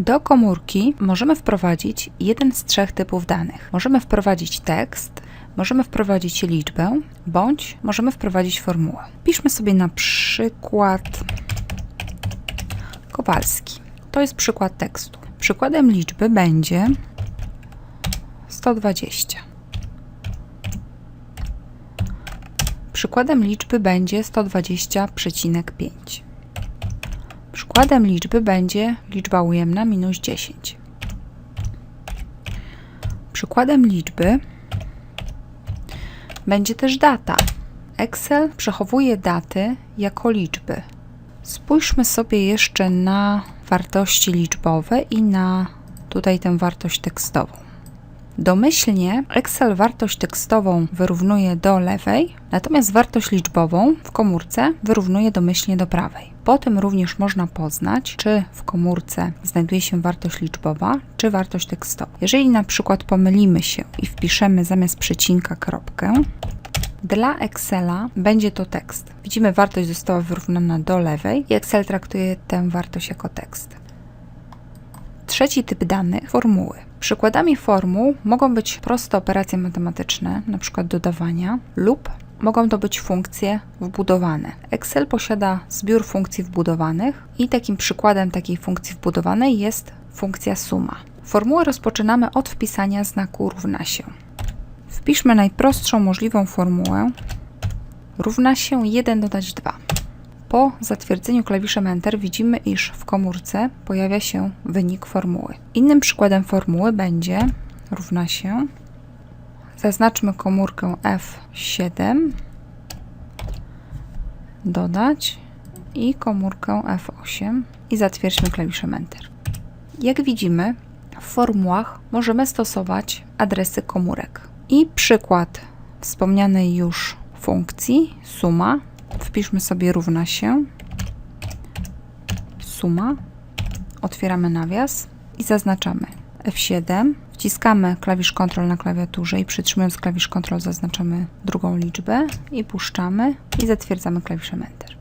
Do komórki możemy wprowadzić jeden z trzech typów danych. Możemy wprowadzić tekst, możemy wprowadzić liczbę, bądź możemy wprowadzić formułę. Piszmy sobie na przykład Kowalski. To jest przykład tekstu. Przykładem liczby będzie 120. Przykładem liczby będzie 120,5. Przykładem liczby będzie liczba ujemna minus 10. Przykładem liczby będzie też data. Excel przechowuje daty jako liczby. Spójrzmy sobie jeszcze na wartości liczbowe i na tutaj tę wartość tekstową. Domyślnie Excel wartość tekstową wyrównuje do lewej, natomiast wartość liczbową w komórce wyrównuje domyślnie do prawej. Po tym również można poznać, czy w komórce znajduje się wartość liczbowa, czy wartość tekstowa. Jeżeli na przykład pomylimy się i wpiszemy zamiast przecinka kropkę, dla Excela będzie to tekst. Widzimy, wartość została wyrównana do lewej i Excel traktuje tę wartość jako tekst. Trzeci typ danych formuły. Przykładami formuł mogą być proste operacje matematyczne, np. dodawania, lub mogą to być funkcje wbudowane. Excel posiada zbiór funkcji wbudowanych i takim przykładem takiej funkcji wbudowanej jest funkcja suma. Formułę rozpoczynamy od wpisania znaku równa się. Wpiszmy najprostszą możliwą formułę równa się 1 dodać 2. Po zatwierdzeniu klawiszem Enter widzimy, iż w komórce pojawia się wynik formuły. Innym przykładem formuły będzie równa się. Zaznaczmy komórkę F7, dodać i komórkę F8 i zatwierdźmy klawiszem Enter. Jak widzimy, w formułach możemy stosować adresy komórek. I przykład wspomnianej już funkcji suma Wpiszmy sobie równa się. Suma, otwieramy nawias i zaznaczamy. F7, wciskamy klawisz Ctrl na klawiaturze i przytrzymując klawisz Ctrl zaznaczamy drugą liczbę i puszczamy i zatwierdzamy klawiszem Enter.